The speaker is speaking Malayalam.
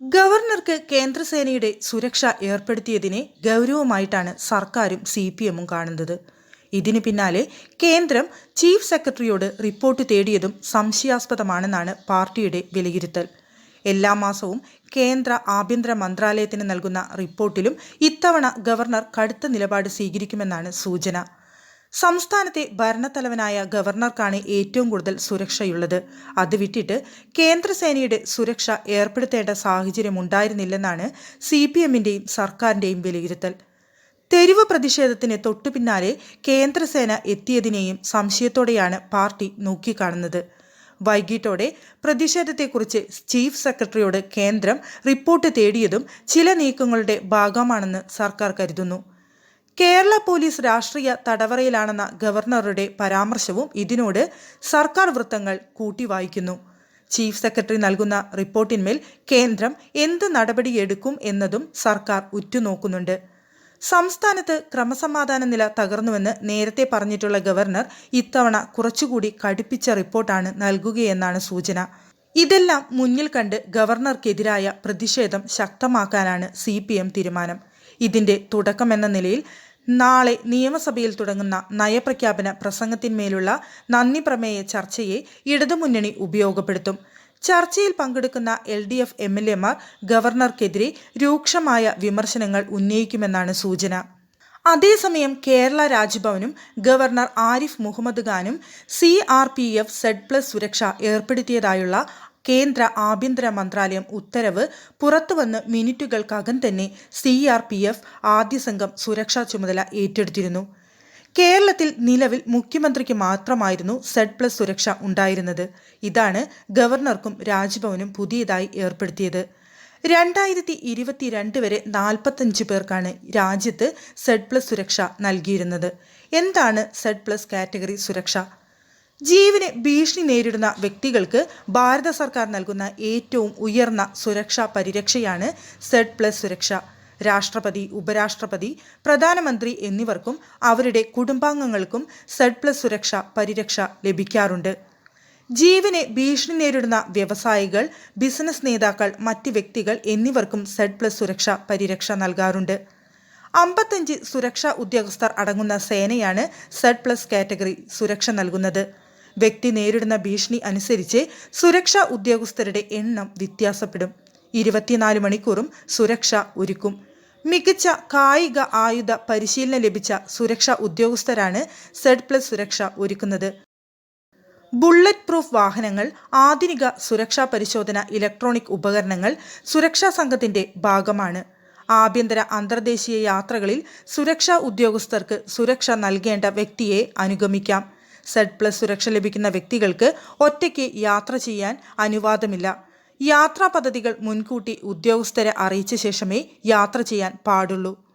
ഗവർണർക്ക് കേന്ദ്രസേനയുടെ സുരക്ഷ ഏർപ്പെടുത്തിയതിനെ ഗൗരവമായിട്ടാണ് സർക്കാരും സി പി എമ്മും കാണുന്നത്. ഇതിന് പിന്നാലെ കേന്ദ്രം ചീഫ് സെക്രട്ടറിയോട് റിപ്പോർട്ട് തേടിയതും സംശയാസ്പദമാണെന്നാണ് പാർട്ടിയുടെ വിലയിരുത്തൽ. എല്ലാ മാസവും കേന്ദ്ര ആഭ്യന്തര മന്ത്രാലയത്തിന് നൽകുന്ന റിപ്പോർട്ടിലും ഇത്തവണ ഗവർണർ കടുത്ത നിലപാട് സ്വീകരിക്കുമെന്നാണ് സൂചന. സംസ്ഥാനത്തെ ഭരണത്തലവനായ ഗവർണർക്കാണ് ഏറ്റവും കൂടുതൽ സുരക്ഷയുള്ളത്. അത് വിട്ടിട്ട് കേന്ദ്രസേനയുടെ സുരക്ഷ ഏർപ്പെടുത്തേണ്ട സാഹചര്യം ഉണ്ടായിരുന്നില്ലെന്നാണ് സി പി എമ്മിന്റെയും സർക്കാരിന്റെയും വിലയിരുത്തൽ. തെരുവ് പ്രതിഷേധത്തിന് തൊട്ടു പിന്നാലെ കേന്ദ്രസേന എത്തിയതിനെയും സംശയത്തോടെയാണ് പാർട്ടി നോക്കിക്കാണുന്നത്. വൈകിട്ടോടെ പ്രതിഷേധത്തെക്കുറിച്ച് ചീഫ് സെക്രട്ടറിയോട് കേന്ദ്രം റിപ്പോർട്ട് തേടിയതും ചില നീക്കങ്ങളുടെ ഭാഗമാണെന്ന് സർക്കാർ കരുതുന്നു. കേരള പോലീസ് രാഷ്ട്രീയ തടവറയിലാണെന്ന ഗവർണറുടെ പരാമർശവും ഇതിനോട് സർക്കാർ വൃത്തങ്ങൾ കൂട്ടിവായിക്കുന്നു. ചീഫ് സെക്രട്ടറി നൽകുന്ന റിപ്പോർട്ടിന്മേൽ കേന്ദ്രം എന്ത് നടപടിയെടുക്കും എന്നതും സർക്കാർ ഉറ്റുനോക്കുന്നുണ്ട്. സംസ്ഥാനത്ത് ക്രമസമാധാന നില തകർന്നുവെന്ന് നേരത്തെ പറഞ്ഞിട്ടുള്ള ഗവർണർ ഇത്തവണ കുറച്ചുകൂടി കടുപ്പിച്ച റിപ്പോർട്ടാണ് നൽകുകയെന്നാണ് സൂചന. ഇതെല്ലാം മുന്നിൽ കണ്ട് ഗവർണർക്കെതിരായ പ്രതിഷേധം ശക്തമാക്കാനാണ് സി തീരുമാനം. ഇതിന്റെ തുടക്കമെന്ന നിലയിൽ നാളെ നിയമസഭയിൽ തുടങ്ങുന്ന നയപ്രഖ്യാപന പ്രസംഗത്തിന്മേലുള്ള നന്ദി പ്രമേയ ചർച്ചയെ ഇടതുമുന്നണി ഉപയോഗപ്പെടുത്തും. ചർച്ചയിൽ പങ്കെടുക്കുന്ന L D F M L എമാർ ഗവർണർക്കെതിരെ രൂക്ഷമായ വിമർശനങ്ങൾ ഉന്നയിക്കുമെന്നാണ് സൂചന. അതേസമയം കേരള രാജ്ഭവനും ഗവർണർ ആരിഫ് മുഹമ്മദ് ഖാനും C R P F Z plus സുരക്ഷ ഏർപ്പെടുത്തിയതായുള്ള കേന്ദ്ര ആഭ്യന്തര മന്ത്രാലയം ഉത്തരവ് പുറത്തുവന്ന് മിനിറ്റുകൾക്കകം തന്നെ സി ആർ പി എഫ് ആദ്യ സംഘം സുരക്ഷാ ചുമതല ഏറ്റെടുത്തിരുന്നു. കേരളത്തിൽ നിലവിൽ മുഖ്യമന്ത്രിക്ക് മാത്രമായിരുന്നു സെഡ് പ്ലസ് സുരക്ഷ ഉണ്ടായിരുന്നത്. ഇതാണ് ഗവർണർക്കും രാജ്ഭവനും പുതിയതായി ഏർപ്പെടുത്തിയത്. രണ്ടായിരത്തി ഇരുപത്തിരണ്ട് വരെ നാൽപ്പത്തഞ്ച് പേർക്കാണ് രാജ്യത്ത് സെഡ് പ്ലസ് സുരക്ഷ നൽകിയിരുന്നത്. എന്താണ് സെഡ് പ്ലസ് കാറ്റഗറി സുരക്ഷ? ജീവന് ഭീഷണി നേരിടുന്ന വ്യക്തികൾക്ക് ഭാരത സർക്കാർ നൽകുന്ന ഏറ്റവും ഉയർന്ന സുരക്ഷാ പരിരക്ഷയാണ് സെഡ് പ്ലസ് സുരക്ഷ. രാഷ്ട്രപതി ഉപരാഷ്ട്രപതി പ്രധാനമന്ത്രി എന്നിവർക്കും അവരുടെ കുടുംബാംഗങ്ങൾക്കും സെഡ് പ്ലസ് സുരക്ഷ പരിരക്ഷ ലഭിക്കാറുണ്ട്. ജീവനെ ഭീഷണി നേരിടുന്ന വ്യവസായികൾ ബിസിനസ് നേതാക്കൾ മറ്റ് വ്യക്തികൾ എന്നിവർക്കും സെഡ് പ്ലസ് സുരക്ഷ പരിരക്ഷ നൽകാറുണ്ട്. അമ്പത്തഞ്ച് സുരക്ഷാ ഉദ്യോഗസ്ഥർ അടങ്ങുന്ന സേനയാണ് സെഡ് പ്ലസ് കാറ്റഗറി സുരക്ഷ നൽകുന്നത്. വ്യക്തി നേരിടുന്ന ഭീഷണി അനുസരിച്ച് സുരക്ഷാ ഉദ്യോഗസ്ഥരുടെ എണ്ണം വ്യത്യാസപ്പെടും. ഇരുപത്തിനാല് മണിക്കൂറും സുരക്ഷ ഒരുക്കും. മികച്ച കായിക ആയുധ പരിശീലനം ലഭിച്ച സുരക്ഷാ ഉദ്യോഗസ്ഥരാണ് സെഡ് പ്ലസ് സുരക്ഷ ഒരുക്കുന്നത്. ബുള്ളറ്റ് പ്രൂഫ് വാഹനങ്ങൾ ആധുനിക സുരക്ഷാ പരിശോധന ഇലക്ട്രോണിക് ഉപകരണങ്ങൾ സുരക്ഷാ സംഘത്തിന്റെ ഭാഗമാണ്. ആഭ്യന്തര അന്തർദേശീയ യാത്രകളിൽ സുരക്ഷാ ഉദ്യോഗസ്ഥർക്ക് സുരക്ഷ നൽകേണ്ട വ്യക്തിയെ അനുഗമിക്കാം. സെഡ് പ്ലസ് സുരക്ഷ ലഭിക്കുന്ന വ്യക്തികൾക്ക് ഒറ്റയ്ക്ക് യാത്ര ചെയ്യാൻ അനുവാദമില്ല. യാത്രാ പദ്ധതികൾ മുൻകൂട്ടി ഉദ്യോഗസ്ഥരെ അറിയിച്ച ശേഷമേ യാത്ര ചെയ്യാൻ പാടുള്ളൂ.